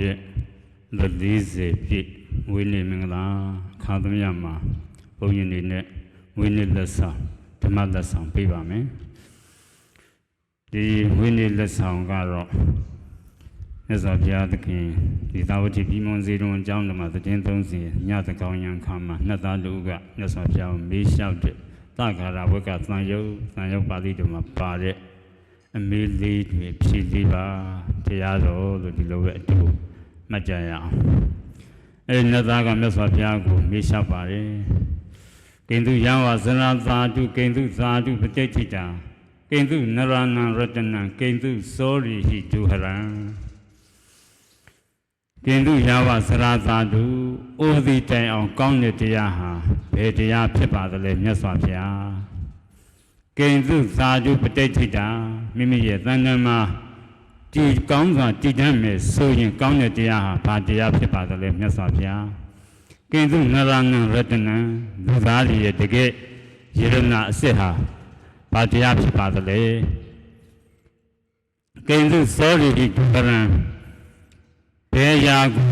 ကဲယနေ့ကိုဝနာအောင်ရဲ့လက်40ပြည့်ဝိနည်းမင်္ဂလာခါသမယမှာဘုန်းကြီးနေနဲ့ဝိနည်းလက်ဆောင်ဓမ္မလက်ဆောင်ပေးပါမယ်ဒီဝိနည်းလက်ဆောင်ကတော့မြတ်စွာဘုရားသခင်ဒီသာဝတိပြည်မွန်စီတော်အကြောင်းဓမ္မသတင်း30ညသကောင်ရံခါမှာနှစ်သားလူကမြတ်စွာဘုရားကိုမေးလျှောက်တဲ့သက္ကာရဝကသံယုတ်သံယုတ်ပါဠိတော်မှာပါတဲ့အမေလေးတွေဖြည့်လေးပါတရားတော်လို့ဒီလိုပဲအတူ မှတ်ကြရအောင်အဲနတ်သားကမြတ်စွာဘုရားကိုမေးလျှောက်ပါတယ်ကိန္တုယံဝဇရသာတုကိန္တုသာတုပဋိဋ္ဌိတာကိန္တုနရဏံရတနံကိန္တုစောရိဟိတုဟရံကိန္တုယဝဇရသာတုအိုသည်တိုင်အောင်ကောင်းတဲ့တရားဟာဘယ်တရားဖြစ်ပါသလဲမြတ်စွာဘုရားကိဉ္စုသာဓုပဋိဋ္ဌိတာမိမိရဲ့တဏ္ဍမှာ ဒီကောင်းစွာတည်တတ်မယ်ဆိုရင်ကောင်းတဲ့တရားဟာဘာတရားဖြစ်ပါသလဲမြတ်စွာဘုရားကိဉ္စုနရဏရတနံလူသားတွေရဲ့တကယ်ယေရနာအစစ်ဟာဘာတရားဖြစ်ပါသလဲကိဉ္စုစောရိတိဒုပရံဘယ်ရာကို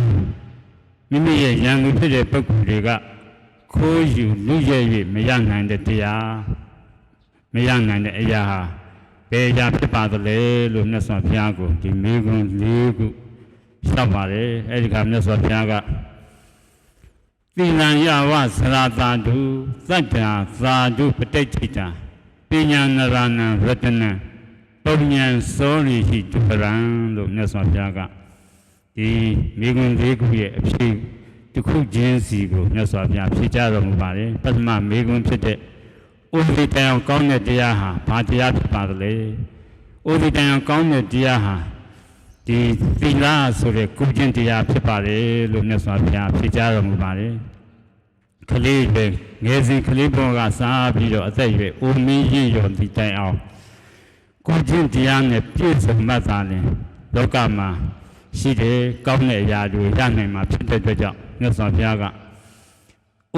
မိမိရဲ့ဉာဏ်ကိုဖြစ်တဲ့ပုဂ္ဂိုလ်တွေကခိုးယူလူရဲ့၍မရနိုင်တဲ့တရားမရနိုင်တဲ့အရာဟာ ဘယ်အရာဖြစ်ပါသလဲလို့မြတ်စွာဘုရားကိုဒီမိဂုံ၄ခုလျှောက်ပါတယ်အဲဒီခါမြတ်စွာဘုရားကသီလံယဝသရတာတုသတ္တာသာတုပဋိဋ္ဌိတာပညာနရဏံရတနံပုံညာစောရိဟိတုပရံလို့မြတ်စွာဘုရားကဒီမိဂုံ၄ခုရဲ့အဖြစ်တစ်ခုချင်းစီကိုမြတ်စွာဘုရားဖြေကြတော်မူပါတယ်ပထမမိဂုံဖြစ်တဲ့ ဥဒိတံအောင်ကောင်းတဲ့တရားဟာဘာတရားဖြစ်ပါသလဲဥဒိတံအောင်ကောင်းတဲ့တရားဟာဒီသီလဆိုတဲ့ကုကျင့်တရားဖြစ်ပါတယ်လို့မြတ်စွာဘုရားဖြေကြားတော်မူပါတယ်ကလေးပဲငယ်စဉ်ကလေးပေါ်ကစားပြီးတော့အသက်ရွယ်ဦးမင်းရင့်ရော်ဒီတိုင်အောင်ကုကျင့်တရားနဲ့ပြည့်စုံမှတ်သာလင်လောကမှာရှိတယ်ကောင်းတဲ့အရာတွေရနိုင်မှာဖြစ်တဲ့အတွက်ကြောင့်မြတ်စွာဘုရားက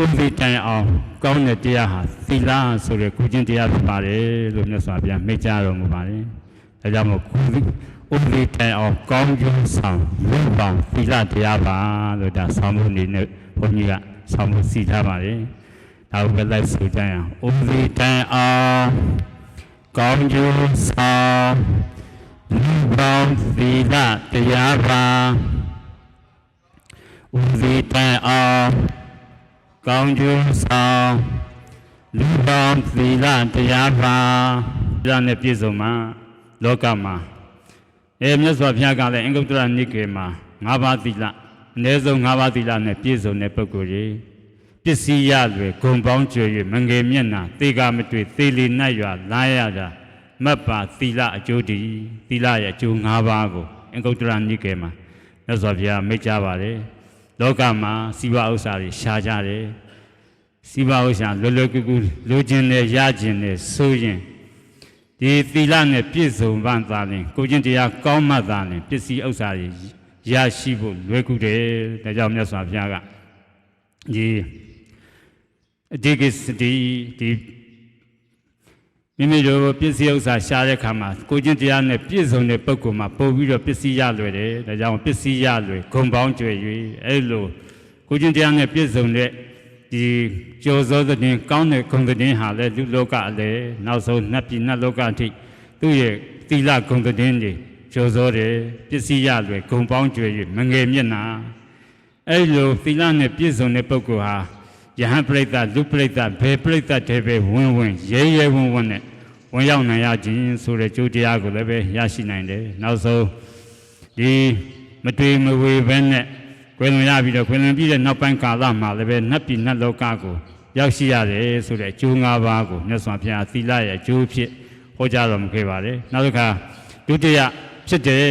ဥပ္ပိတိုင်အောင်ကောင်းတဲ့တရားဟာသီလဆိုတဲ့ကုကျင့်တရားဖြစ်ပါတယ်လို့မြတ်စွာဘုရားမိန့်ကြားတော်မူပါတယ်။ဒါကြောင့်မို့ကုဥပ္ပိတိုင်အောင်ကောင်းကျိုးဆောင်လူပေါင်းသီလတရားပါလို့ဒါဆောင်းမှုအနေနဲ့ဘုန်းကြီးကဆောင်းမှုစီထားပါတယ်။ဒါကိုပဲလိုက်ဆိုကြရအောင်။ဥပ္ပိတိုင်အောင်ကောင်းကျိုးဆောင်လူပေါင်းသီလတရားပါဥပ္ပိတိုင်အောင် ကောင်းကျိုးဆောင်လူပေါင်းသီလတရားပါဒါနဲ့ပြည့်စုံမှာလောကမှာအဲမြတ်စွာဘုရားကလည်းအင်္ဂုတ္တရနိကေမှာ၅ပါးသီလအနည်းဆုံး၅ပါးသီလနဲ့ပြည့်စုံတဲ့ပုဂ္ဂိုလ်ကြီးပစ္စည်းရလွယ်ဂုံပေါင်းကျွေ၍မငယ်မျက်နာသေကာမတွေ့သေလီနတ်ရွာလာရတာမတ်ပါသီလအကျိုးတည်သီလရဲ့အကျိုး၅ပါးကိုအင်္ဂုတ္တရနိကေမှာမြတ်စွာဘုရားမိတ်ကြပါတယ် လောကမှာစီဝဥစ္စာတွေရှားကြတယ်စီဝဥစ္စာလွယ်လွယ်ကူကူလိုချင်တယ်ရချင်တယ်ဆိုရင်ဒီသီလနဲ့ပြည့်စုံပန်းသာလင်ကိုချင်းတရားကောင်းမှသာလင်ပစ္စည်းဥစ္စာတွေရရှိဖို့လွယ်ကူတယ်ဒါကြောင့်မြတ်စွာဘုရားကဒီအဒီကိစတိဒီ မိမိတို့ပစ္စည်းဥစ္စာရှားတဲ့ခါမှာကိုချင်းတရားနဲ့ပြည့်စုံတဲ့ပုဂ္ဂိုလ်မှာပို့ပြီးတော့ပစ္စည်းရလွယ်တယ်ဒါကြောင့်ပစ္စည်းရလွယ်ဂုံပေါင်းကျွေ၍အဲ့လိုကိုချင်းတရားနဲ့ပြည့်စုံတဲ့ဒီကြောစောတဲ့ကောင်းတဲ့ဂုံတဲ့ဟာလည်းလူလောကအလေနောက်ဆုံးနတ်ပြည်နတ်လောကအထိသူ့ရဲ့သီလဂုံတဲ့တွေကြောစောတယ်ပစ္စည်းရလွယ်ဂုံပေါင်းကျွေ၍မငယ်မျက်နာအဲ့လိုသီလနဲ့ပြည့်စုံတဲ့ပုဂ္ဂိုလ်ဟာယဟန်ပရိသတ်လူပရိသတ်ဘေပရိသတ်တွေပဲဝင်ဝင်ရဲရဲဝံ့ဝံ့နဲ့ ဝင်ရောက်နိုင်ရခြင်းဆိုတဲ့ကြိုးတရားကိုလည်းပဲရရှိနိုင်တယ်နောက်ဆုံးဒီမတွေ့မဝေဘဲနဲ့ခွေလွန်ရပြီးတော့ခွေလွန်ပြီးတဲ့နောက်ပိုင်းကာလမှာလည်းပဲနတ်ပြည်နတ်လောကကိုရောက်ရှိရတယ်ဆိုတဲ့အကျိုး၅ပါးကိုမြတ်စွာဘုရားသီလရဲ့အကျိုးဖြစ်ဟောကြားတော်မူခဲ့ပါတယ်နောက်တစ်ခါဒုတိယဖြစ်တဲ့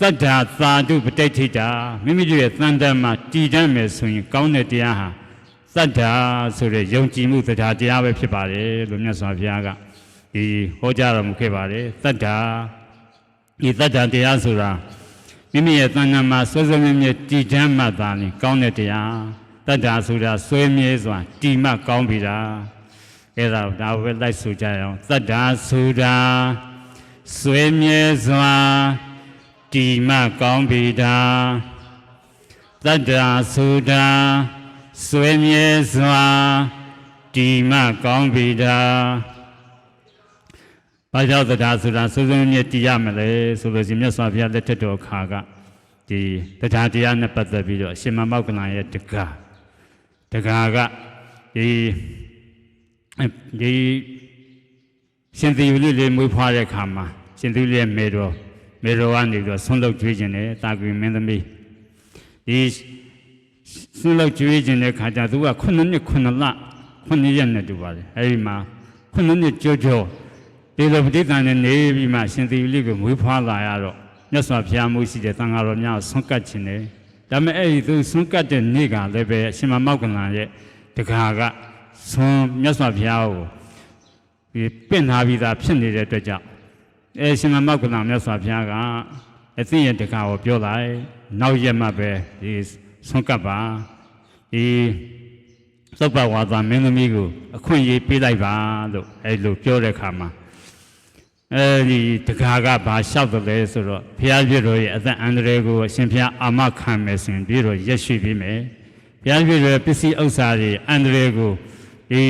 သတ္တာသာတုပဋိဋ္ဌိတာမိမိတို့ရဲ့သံတမ်းမှာတည်တတ်မယ်ဆိုရင်ကောင်းတဲ့တရားဟာသတ္တာဆိုတဲ့ယုံကြည်မှုတရားတရားပဲဖြစ်ပါတယ်လို့မြတ်စွာဘုရားက ဒီဟောကြားတော်မူခဲ့ပါတယ်သတ္တာဒီသတ္တာတရားဆိုတာမိမိရဲ့သံဃာမှာဆွဲဆွဲမြဲမြဲတည်တမ်းမှသာလင်ကောင်းတဲ့တရားတတ္တာဆိုတာဆွဲမြဲစွာတည်မှကောင်းပြီတာအဲ့ဒါဒါပဲလိုက်ဆိုကြရအောင်တတ္တာဆိုတာယဆွေမြဲစွာတီမကောင်းပြီတာတတ္တာသုတာဆွေမြဲစွာတီမကောင်းပြီတာ ဘာကြောင့်တတ္တာဆိုတာစိုးစိုးမြဲတည်ရမလဲဆိုလို့ရှိရင်မြတ်စွာဘုရားလက်ထက်တော်ခါကဒီတတ္တာတရားနဲ့ပတ်သက်ပြီးတော့အရှင်မမောက္ကလန်ရဲ့တက္ကတက္ကကဒီဒီရှင်သေယူလေးလေးမွေးဖွားတဲ့ခါမှာရှင်သေယူလေးရဲ့မေတော်မေတော်ကနေပြီးတော့ဆွန့်လွတ်ကျွေးခြင်းနဲ့တာကွေမင်းသမီးဒီဆွန့်လွတ်ကျွေးခြင်းတဲ့ခါကျသူက9နှစ်9လ9ရက်နဲ့တူပါတယ်အဲဒီမှာ9နှစ်ကြောကြော ဒီလိုပဋိသန္ဓေနေပြီးမှရှင်သေယူလေးကိုမွေးဖွားလာရတော့မြတ်စွာဘုရားမှုရှိတဲ့သံဃာတော်များကိုဆွန့်ကပ်ခြင်းနဲ့ဒါပေမဲ့အဲ့ဒီသူဆွန့်ကပ်တဲ့နေ့ကလည်းပဲအရှင်မမောက္ကလန်ရဲ့တကာကဆွန့်မြတ်စွာဘုရားကိုဒီပင့်ထားပြီးသားဖြစ်နေတဲ့အတွက်ကြောင့်အဲရှင်မမောက္ကလမြတ်စွာဘုရားကအသိရဲ့တကာကိုပြောလိုက်နောက်ရက်မှပဲဒီဆုံးကပ်ပါဒီသုပ္ပဝါဒမင်းသမီးကိုအခွင့်အရေးပေးလိုက်ပါလို့အဲလိုပြောတဲ့အခါမှာ အဲဒီတကာကဘာလျှောက်တယ်လဲဆိုတော့ဘုရားပြည့်တော်ရဲ့အသက်အန္တရာယ်ကိုအရှင်ဘုရားအာမခံမယ်ဆိုရင်ပြည့်တော်ရက်ရှိပြီးမယ်ဘုရားပြည့်တော်ရဲ့ပစ္စည်းဥစ္စာတွေအန္တရာယ်ကိုဒီ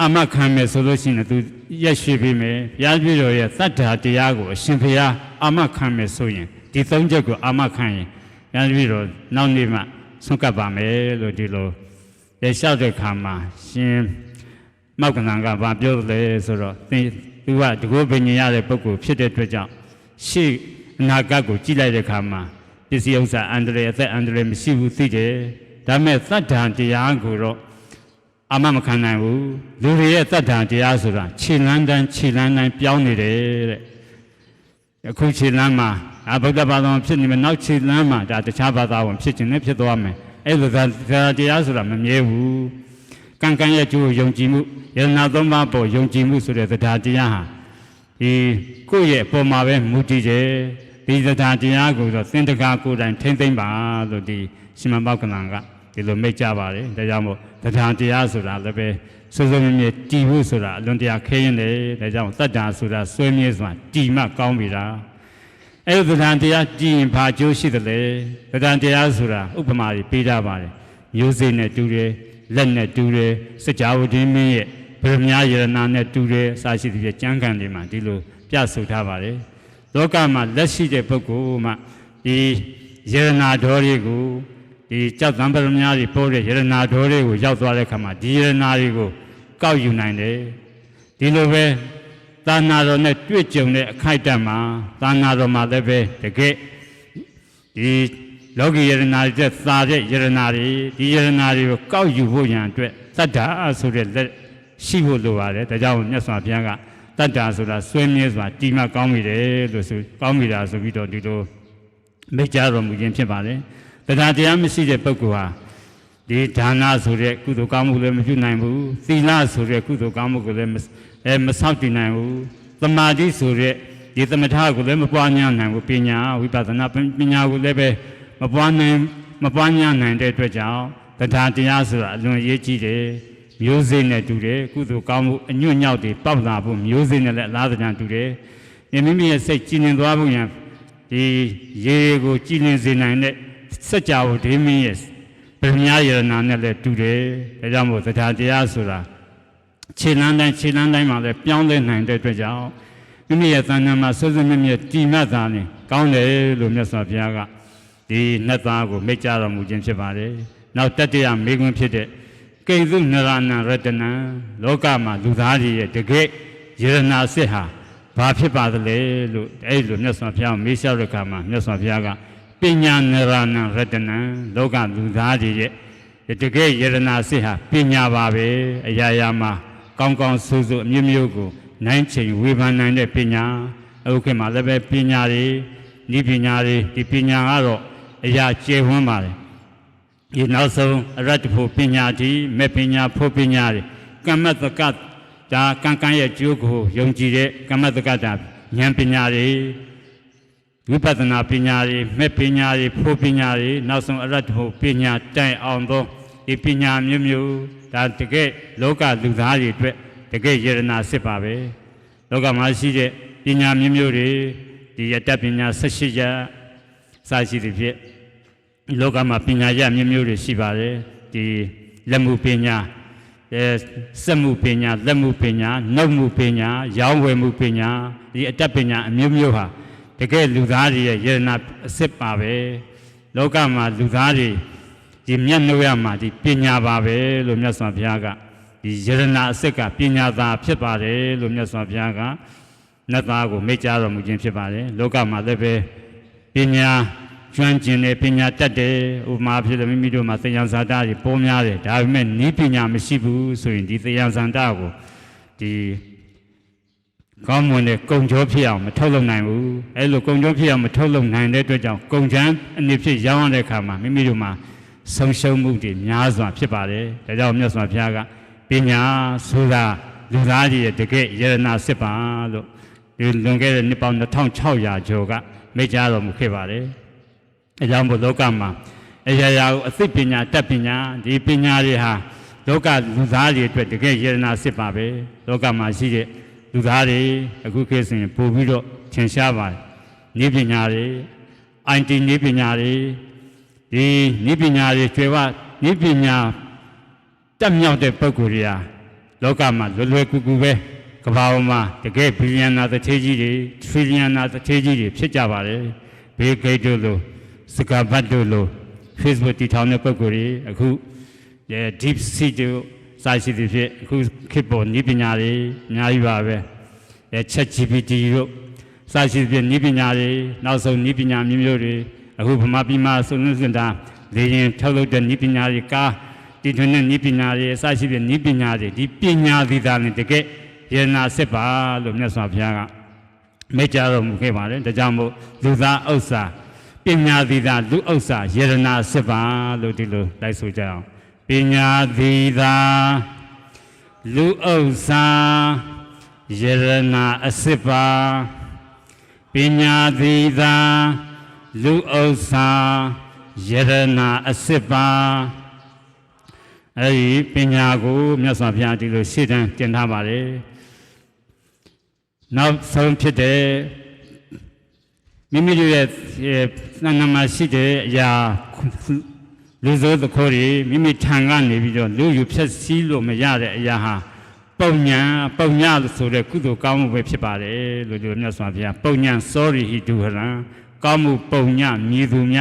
အာမခံမယ်ဆိုလို့ရှိရင်သူရက်ရှိပြီမယ်ဘုရားပြည့်တော်ရဲ့သတ္တာတရားကိုအရှင်ဘုရားအာမခံမယ်ဆိုရင်ဒီသုံးချက်ကိုအာမခံရင်ဘုရားပြည့်တော်နောက်နေ့မှဆုံးကပ်ပါမယ်လို့ဒီလိုရလျှောက်တဲ့ခါမှာရှင်မောက်ကနန်ကဗာပြောတယ်လဲဆိုတော့သင် သူကတကောပင်ញရတဲ့ပုဂ္ဂိုလ်ဖြစ်တဲ့အတွက်ကြောင့်ရှေ့အနာဂတ်ကိုကြည့်လိုက်တဲ့ခါမှာပစ္စည်းဥစ္စာအန္တရာယ်အသက်အန္တရာယ်မရှိဘူးသိတယ်ဒါပေမဲ့သတ္တာတရားကိုတော့အာမမခံနိုင်ဘူးလူတွေရဲ့တတ်တာတရားဆိုတာခြေလန်းတန်းခြေလန်းတိုင်းပြောင်းနေတယ်တဲ့အခုခြေလန်းမှာအာဗုဒ္ဓဘာသာဝင်ဖြစ်နေမယ်နောက်ခြေလန်းမှာဒါတခြားဘာသာဝင်ဖြစ်ခြင်းနဲ့ဖြစ်သွားမယ်အဲ့လိုသာတရားဆိုတာမမြဲဘူး ကံကံရဲ့ကျိုးယုံကြည်မှုယန္နာသုံးပါးပေါ်ယုံကြည်မှုဆိုတဲ့တရားတရားဟာဒီကိုယ့်ရဲ့အပေါ်မှာပဲမူတည်တယ်ဒီတရားတရားကိုတော့သင်္တကာကိုယ်တိုင်ထိမ့်သိမ့်ပါလို့ဒီရှင်မဘောက်ကလန်ကဒီလိုမိတ်ကြပါတယ်ဒါကြောင့်မို့တရားတရားဆိုတာလည်းပဲစိုးစိုးမြဲမြဲတည်ဖို့ဆိုတာအလွန်တရာခဲရင်တယ်ဒါကြောင့်တတ္တာဆိုတာဆွေးမြဲဆိုတာတည်မှကောင်းပြီလားအဲ့ဒီတရားတရားတည်ရင်ဘာကျိုးရှိသလဲတရားတရားဆိုတာဥပမာတွေပေးကြပါတယ်မျိုးစေ့နဲ့တူတယ် လက်နဲ့တူတယ်စကြဝဠာမင်းရဲ့ဗရမ ्या ယရနာနဲ့တူတယ်အစာရှိသဖြင့်ကျမ်းဂန်တွေမှာဒီလိုပြဆိုထားပါတယ်လောကမှာလက်ရှိတဲ့ပုဂ္ဂိုလ်မှဒီယရနာတော်တွေကိုဒီကြောက်တံပရမများတွေပို့တဲ့ယရနာတော်တွေကိုရောက်သွားတဲ့အခါမှာဒီယရနာတွေကိုကောက်ယူနိုင်တယ်ဒီလိုပဲသာနာတော်နဲ့တွေ့ကြုံတဲ့အခိုက်အတန့်မှာသာနာတော်မှာလည်းပဲတကယ်ဒီ လောကီယရနာတွေသာတဲ့ယရနာတွေဒီယရနာတွေကိုကောက်ယူဖို့ရန်အတွက်တတ္တာဆိုတဲ့လက်ရှိဖို့လိုပါတယ်ဒါကြောင့်မြတ်စွာဘုရားကတတ္တာဆိုတာဆွေးမြဲစွာတီမကောင်းပြီတယ်လို့ဆိုကောင်းပြီလားဆိုပြီးတော့ဒီလိုမိတ်ကြတော်မူခြင်းဖြစ်ပါတယ်တရားတရားမရှိတဲ့ပုဂ္ဂိုလ်ဟာဒီဒါနဆိုတဲ့ကုသိုလ်ကောင်းမှုလည်းမပြုနိုင်ဘူးသီလဆိုတဲ့ကုသိုလ်ကောင်းမှုကိုလည်းမအဲမဆောက်တည်နိုင်ဘူးသမာဓိဆိုတဲ့ဒီသမထကိုလည်းမပွားများနိုင်ဘူးပညာဝိပဿနာပညာကိုလည်းပဲ မပွားနိုင်မပွားများနိုင်တဲ့အတွက်ကြောင့်တရားတရားဆိုတာအလွန်အရေးကြီးတယ်မျိုးစေ့နဲ့တူတယ်ကုသိုလ်ကောင်းမှုအညွတ်ညောက်တွေပေါက်လာဖို့မျိုးစေ့နဲ့လည်းအလားတန်တူတယ်မိမိရဲ့စိတ်ကြည်နေသွားဖို့ရန်ဒီရေကိုကြည်လင်စေနိုင်တဲ့စัจ java ဒေမင်းရဲ့ဗြဟ္မယရနာနဲ့လည်းတူတယ်။ဒါကြောင့်မို့သဒ္ဓတရားဆိုတာခြေလန်းတိုင်းခြေလန်းတိုင်းမှာလည်းပြောင်းလဲနိုင်တဲ့အတွက်ကြောင့်မိမိရဲ့သဏ္ဍာန်မှာဆွဆွမြဲမြဲတည်မှတ်တာနဲ့ကောင်းတယ်လို့မြတ်စွာဘုရားက ဒီနှစ်သားကိုမိတ်ကြတော်မူခြင်းဖြစ်ပါတယ်။နောက်တတိယမေခွန်းဖြစ်တဲ့ကိဉ္စုနရဏရတနံလောကမှာလူသားတွေရဲ့တကယ်ယရနာစစ်ဟာဘာဖြစ်ပါသလဲလို့အဲ့လိုမြတ်စွာဘုရားမေးလျှောက်တဲ့အခါမှာမြတ်စွာဘုရားကပညာနရဏရတနံလောကလူသားတွေရဲ့တကယ်ယရနာစစ်ဟာပညာပါပဲအရာရာမှာကောင်းကောင်းဆိုးဆိုးအမျိုးမျိုးကိုနိုင်ချိန်ဝေဖန်နိုင်တဲ့ပညာအခုခေတ်မှာလည်းပဲပညာတွေဤပညာတွေဒီပညာကတော့ အရာကျေဝန်းပါတယ်ဒီနောက်ဆုံးအရတ္တဖို့ပညာတိမဲ့ပညာဖို့ပညာတွေကမ္မတကဒါကံကံရဲ့ကျိုးကိုယုံကြည်တဲ့ကမ္မတကတာဉာဏ်ပညာတွေဝိပဿနာပညာတွေမဲ့ပညာတွေဖို့ပညာတွေနောက်ဆုံးအရတ္တဟုတ်ပညာတိုင်အောင်သောဒီပညာမျိုးမျိုးဒါတကယ်လောကလူသားတွေအတွက်တကယ်ယရနာစစ်ပါပဲလောကမှာရှိတဲ့ပညာမျိုးမျိုးတွေဒီအတ္တပညာ18ရပ်စာရှိသည်ဖြင့် လောကမှာပညာရပ်မျိုးမျိုးတွေရှိပါတယ်ဒီလက်မှုပညာအဲစက်မှုပညာလက်မှုပညာနှုတ်မှုပညာရောင်းဝယ်မှုပညာဒီအတ္တပညာအမျိုးမျိုးဟာတကယ်လူသားတွေရဲ့ယရနာအစစ်ပါပဲလောကမှာလူသားတွေဒီမျက်နှာရမှာဒီပညာပါပဲလို့မြတ်စွာဘုရားကဒီယရနာအစစ်ကပညာသာဖြစ်ပါတယ်လို့မြတ်စွာဘုရားကနတ်သားကိုမိတ်ကြားတော်မူခြင်းဖြစ်ပါတယ်လောကမှာလည်းပဲပညာ ကျွမ်းကျင်တယ်ပညာတတ်တယ်ဥပမာဖြစ်တယ်မိမိတို့မှာသင်္ယံဇာတာတွေပေါ်များတယ်ဒါပေမဲ့ဤပညာမရှိဘူးဆိုရင်ဒီသင်္ယံဇာတာကိုဒီကောင်းမွန်တဲ့ကုံကြောဖြစ်အောင်မထုတ်လုပ်နိုင်ဘူးအဲလိုကုံကြောဖြစ်အောင်မထုတ်လုပ်နိုင်တဲ့အတွက်ကြောင့်ကုံချမ်းအနေဖြစ်ရောင်းရတဲ့အခါမှာမိမိတို့မှာဆုံးရှုံးမှုတွေများစွာဖြစ်ပါတယ်ဒါကြောင့်မြတ်စွာဘုရားကပညာဆိုတာလူသားကြီးရဲ့တကယ်ယရနာစစ်ပါလို့ဒီလွန်ခဲ့တဲ့နှစ်ပေါင်း2600ကျော်ကမိတ်ကြားတော်မူခဲ့ပါတယ် အဲကြောင့်ဘုလောကမှာအရာရာကိုအသိပညာတတ်ပညာဒီပညာတွေဟာလောကလူသားတွေအတွက်တကယ်ယရနာစစ်ပါပဲလောကမှာရှိတဲ့လူသားတွေအခုခေတ်ဆိုရင်ပို့ပြီးတော့ထင်ရှားပါတယ်ဤပညာတွေ IT ဤပညာတွေဒီဤပညာတွေကျွယ်ဝဤပညာတက်မြောက်တဲ့ပုဂ္ဂိုလ်တွေဟာလောကမှာလွယ်လွယ်ကူကူပဲကမ္ဘာပေါ်မှာတကယ်ဘီလီယံနာတစ်ထေးကြီးတွေထရီလီယံနာတစ်ထေးကြီးတွေဖြစ်ကြပါတယ်ဘေးဂိတ်တို့လို စကာဘတ်တို့လို Facebook တည်ထောင်တဲ့ပုဂ္ဂိုလ်တွေအခုအဲ deep sea တို့စာရှိသည်ဖြစ်အခုခေတ်ပေါ်ဤပညာတွေအများကြီးပါပဲအဲ chat GPT တို့စာရှိသည်ဖြစ်ဤပညာတွေနောက်ဆုံးဤပညာမျိုးမျိုးတွေအခုဗမာပြည်မှာစုံစမ်းစင်တာလေရင်ထုတ်လုပ်တဲ့ဤပညာတွေကားဒီထွန်းတဲ့ဤပညာတွေအစရှိတဲ့ဤပညာတွေဒီပညာသီတာနဲ့တကယ်ယရနာစစ်ပါလို့မြတ်စွာဘုရားကမိတ်ကြတော်မူခဲ့ပါတယ်ဒါကြောင့်မို့လူသားဥစ္စာ ပညာသီတာလူဥစ္စာယရနာစစ်ပါလို့ဒီလိုလိုက်ဆိုကြအောင်ပညာသီတာလူဥစ္စာယရနာအစစ်ပါပညာသီတာလူဥစ္စာယရနာအစစ်ပါအဲဒီပညာကိုမြတ်စွာဘုရားဒီလိုရှေ့တန်းတင်ထားပါတယ်နောက်ဆုံးဖြစ်တဲ့ မိမိတို့ရဲ့သံဃာမှာရှိတဲ့အရာလူစိုးသခိုးတွေမိမိထံကနေပြီးတော့လူယူဖြက်စီးလို့မရတဲ့အရာဟာပုံညာပုံညာလို့ဆိုတဲ့ကုသိုလ်ကောင်းမှုပဲဖြစ်ပါတယ်လို့ဒီလိုမြတ်စွာဘုရားပုံညာ sorry ဟိတုဟရံကောင်းမှုပုံညာမြည်သူမြ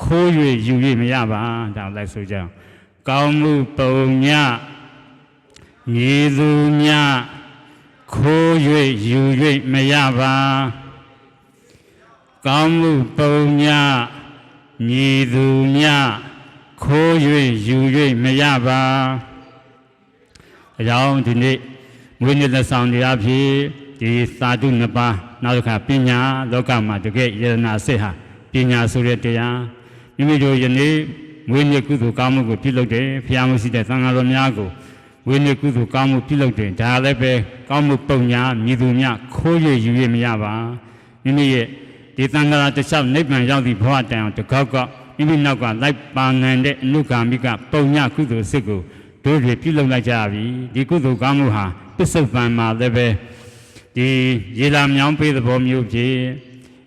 ခိုး၍ယူ၍မရပါဒါလိုက်ဆိုကြအောင်ကောင်းမှုပုံညာမြည်သူမြခိုး၍ယူ၍မရပါ ကောင်းမှုပုံညာမြည်သူမြခိုး၍ယူ၍မရပါအကြောင်းဒီနေ့မွေးနေ့လက်ဆောင်တရားဖြစ်ဒီသာဓုနှစ်ပါးနောက်တစ်ခါပညာလောကမှာတကယ်ယရနာစိတ်ဟာပညာဆိုတဲ့တရားမိမိတို့ယနေ့မွေးနေ့ကုသိုလ်ကောင်းမှုကိုပြုလုပ်တယ်ဖျားမှုရှိတဲ့သံဃာတော်များကိုဝိနည်းကုသိုလ်ကောင်းမှုပြုလုပ်တယ်ဒါလည်းပဲကောင်းမှုပုံညာမြည်သူများခိုးရယူရမရပါမိမိရဲ့ ဒီသံဃာတစ်လျှောက်နိဗ္ဗာန်ရောက်သည့်ဘဝတန်အောင်တကောက်ကမိမိနောက်ကလိုက်ပါနိုင်တဲ့အနုကာမိကပုံညာကုသိုလ်စစ်ကိုတို့တွေပြုလုပ်လိုက်ကြပြီဒီကုသိုလ်ကောင်းမှုဟာပစ္စုပန်မှာလည်းပဲဒီရေလာမြောင်းပေးသဘောမျိုးဖြင့်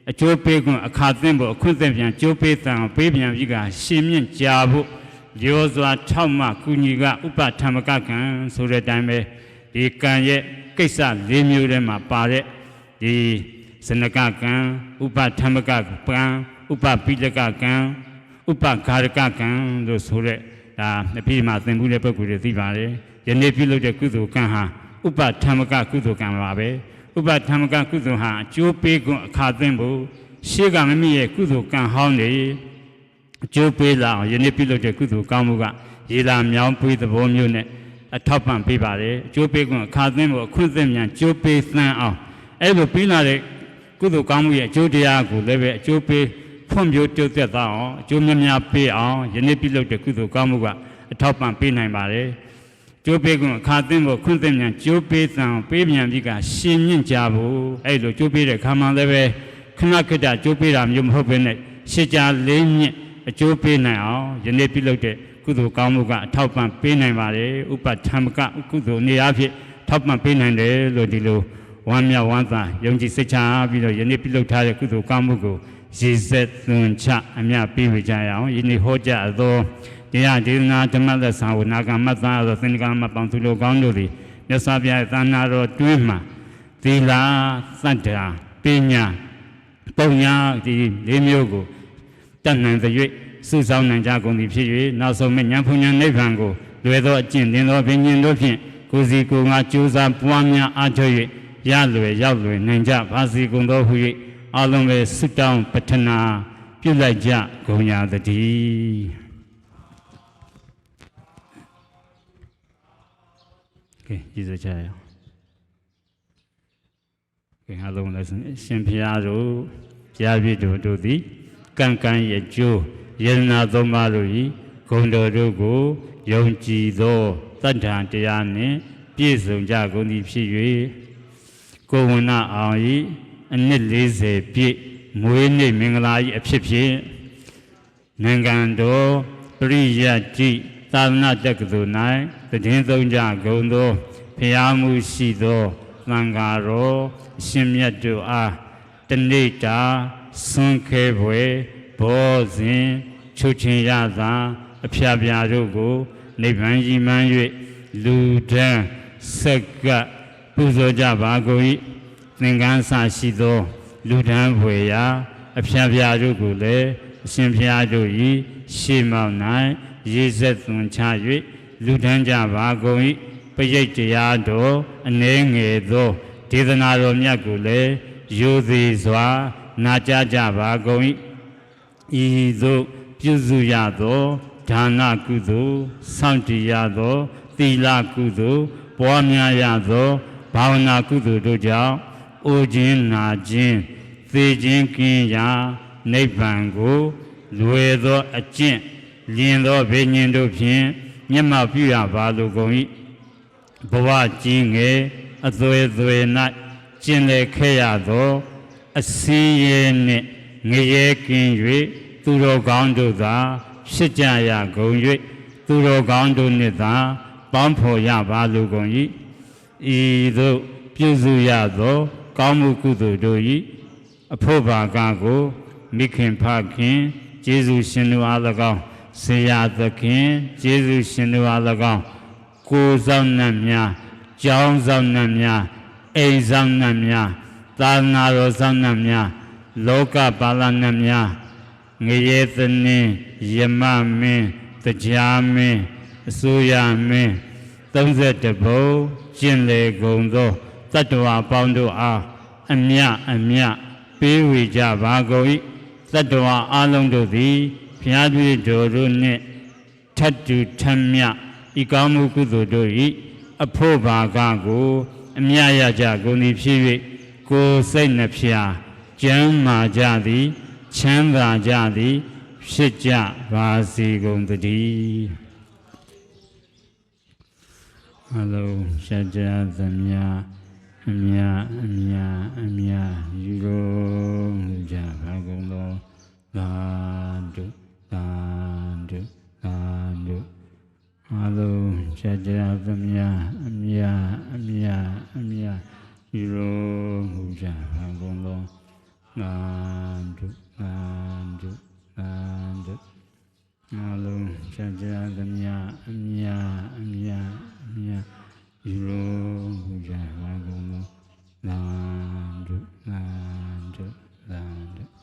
အကျိုးပေးခွင့်အခါသိမ့်ဖို့အခွင့်အသင့်ပြန်ကျိုးပေးတန်ပေးပြန်ပြီးကရှင်မြင့်ကြာဖို့ရောစွာထောက်မှကုညီကဥပထမကကံဆိုတဲ့အတိုင်းပဲဒီကံရဲ့ကိစ္စ၄မျိုးထဲမှာပါတဲ့ဒီ ဇနကကံဥပထမကကံဥပပိလကကံဥပဂါရကကံလို့ဆိုတဲ့ဒါနှစ်ပြည့်မှာသင်ဘူးတဲ့ပုဂ္ဂိုလ်တွေသိပါတယ်ယနေ့ပြုလုပ်တဲ့ကုသိုလ်ကံဟာဥပထမကကုသိုလ်ကံပါပဲဥပထမကကုသိုလ်ဟာအကျိုးပေးခွင့်အခါသိမ့်ဖို့ရှေးကမမိရဲ့ကုသိုလ်ကံဟောင်းနေအကျိုးပေးလာအောင်ယနေ့ပြုလုပ်တဲ့ကုသိုလ်ကောင်းမှုကရေလာမြောင်းပေးသဘောမျိုးနဲ့အထောက်ပံ့ပေးပါတယ်အကျိုးပေးခွင့်အခါသိမ့်ဖို့အခွင့်အသင့်မြန်ကျိုးပေးသန်းအောင်အဲ့လိုပေးလာတဲ့ ကုသိုလ်ကောင်းမှုရဲ့အကျိုးတရားကိုလည်းပဲအကျိုးပေးဖွံ့ဖြိုးတိုးတက်သွားအောင်အကျိုးများများပေးအောင်ယနေ့ပြုလုပ်တဲ့ကုသိုလ်ကောင်းမှုကအထောက်ပံ့ပေးနိုင်ပါတယ်ကျိုးပေးခွင့်အခါသိမ့်ဖို့ခွင့်သင့်မြန်ကျိုးပေးသံပေးမြန်ပြီးကရှင်မြင့်ကြဖို့အဲ့လိုကျိုးပေးတဲ့ခါမှလည်းပဲခဏခဏကျိုးပေးတာမျိုးမဟုတ်ဘဲနဲ့ရှစ်ကြလေးမြင့်အကျိုးပေးနိုင်အောင်ယနေ့ပြုလုပ်တဲ့ကုသိုလ်ကောင်းမှုကအထောက်ပံ့ပေးနိုင်ပါတယ်ဥပထမကကုသိုလ်နေရာဖြစ်ထောက်ပံ့ပေးနိုင်တယ်လို့ဒီလိုဟ ဝမ်းမြောက်ဝမ်းသာယုံကြည်စိတ်ချပြီးတော့ယနေ့ပြုလုပ်ထားတဲ့ကုသိုလ်ကောင်းမှုကိုရည်စက်သွန်ချအမြပေးဝေကြရအောင်ယနေ့ဟောကြားသောတရားဒေသနာဓမ္မသက်သာဝနာကမတ်သားသောသင်္ကမပေါင်းသူတို့ကောင်းတို့သည်မြတ်စွာဘုရားရဲ့သာနာတော်တွင်းမှာသီလသတ္တာပညာပုံညာဒီလေးမျိုးကိုတတ်နိုင်သရွေ့စုဆောင်နိုင်ကြကုန်သည်ဖြစ်၍နောက်ဆုံးမဲ့ဉာဏ်ဖုန်ဉာဏ်နိဗ္ဗာန်ကိုလွယ်သောအကျင့်တင်သောဘိညာဉ်တို့ဖြင့်ကိုယ်စီကိုယ်ငါကြိုးစားပွားများအားထုတ်၍ ရလွယ်ရောက်လွယ်နိုင်ကြပါစေကုန်သောဟု၍အလုံးပဲဆုတောင်းပတ္ထနာပြုလိုက်ကြကုန်ရသတည်းကဲကျေးဇူးချရအောင်ကဲအားလုံးလည်းရှင်ဖျားတို့ဘုရားပြည့်တို့တို့သည်ကံကံရဲ့ကျိုးယန္နာသုံးပါးတို့၏ဂုဏ်တော်တို့ကိုယုံကြည်သောတတ္ထံတရားနှင့်ပြည့်စုံကြကုန်သည်ဖြစ်၍ ကိုဝဏအောင်၏အနှစ်40ပြည့်မွေးနေ့မင်္ဂလာ၏အဖြစ်ဖြင့်နိုင်ငံတော်ပရိယတ်တိသာသနာတက္ကသိုလ်၌တည်င်းသုံးကြကုန်သောဖျားမှုရှိသောသံဃာတော်အရှင်မြတ်တို့အားတနေ့တာဆွန်ခဲဖွယ်ဘောဇင်ချုပ်ချင်းရသာအဖျားပြာတို့ကိုနိဗ္ဗာန်ကြီးမှန်း၍လူဒန်းဆက်ကပ် ပူဇော်ကြပါကုန်၏သင်္ကန်းဆရှိသော လူဒန်းဖွယ်ရာအဖျားပြာတို့ကိုလည်းအရှင်ဖျားတို့၏ရှေးမောက်၌ရေဆက်သွန်ချ၍လူဒန်းကြပါကုန်၏ပရိတ်တရားတော်အနှဲငယ်သောဒေသနာတော်မြတ်ကိုလည်းရိုသေစွာ နာကြားကြပါကုန်၏ဤသို့ပြုစုရသောဒါနကုသိုလ်စောင့်တည်ရသောသီလကုသိုလ်ပွားများရသော ဘာဝနာကုသိုလ်တို့ကြောင့်အိုခြင်းနာခြင်းသေခြင်းကင်းရာနိဗ္ဗာန်ကိုလွယ်သောအကျင့်လျင်သောဘိညာဉ်တို့ဖြင့်မျက်မှောက်ပြုရပါလိုကုန်၏ဘဝကြီးငယ်အသွေသွေ၌ကျင်လည်ခဲ့ရသော အစည်းရဲနှင့်ငရဲကင်း၍သူတော်ကောင်းတို့သာဖြစ်ကြရကုန်၍သူတော်ကောင်းတို့နှင့်သာပေါင်းဖော်ရပါလိုကုန်၏ ဤသို့ပြုစုရသော ကောင်းမှုကုသိုလ်တို့၏အဖို့ဘာကကိုမိခင်ဖခင်ကျေးဇူးရှင်တို့အား၎င်းဆေယသခင်ကျေးဇူးရှင်တို့အား၎င်းကိုယ်ဆောင်နှံ့များကျောင်းဆောင်နှံ့များအိမ်ဆောင်နှံ့များသာသနာတော်ဆောင်နှံ့များလောကပါဠနှံ့များငရေသနင်းယမမင်းတရားမင်းအစိုးရမင်း 31ဘုံကျင့်လေကုန်သောတတ္တဝါပေါင်းတို့အားအမြအမြပေးဝေကြပါကုန်၏တတ္တဝါအလုံးတို့သည်ဘုရားတွေ့တော်တို့နှင့်ထတ်တူထမြဤကောင်းမှုကုသိုလ်တို့၏အဖို့ဘာကကို အမြရကြကုန်သည်ဖြစ်၍ကိုယ်စိတ်နှဖျားကျမ်းမာကြသည်ချမ်းသာကြသည်ဖြစ်ကြပါစေကုန်သတည်း အလုံးရှားကြသမျှအမြအမြအမြယူလုံးကြပါကုန်သောသာဓုသာဓုသာဓုအလုံးရှားကြသမျှအမြအမြအမြယူလုံးကြပါကုန်သောသာဓုသာဓုသာဓုအလုံးရှားကြသမျှအမြ ယယူရောမူကြဟောကုန်သောနာတုနာတုနာတု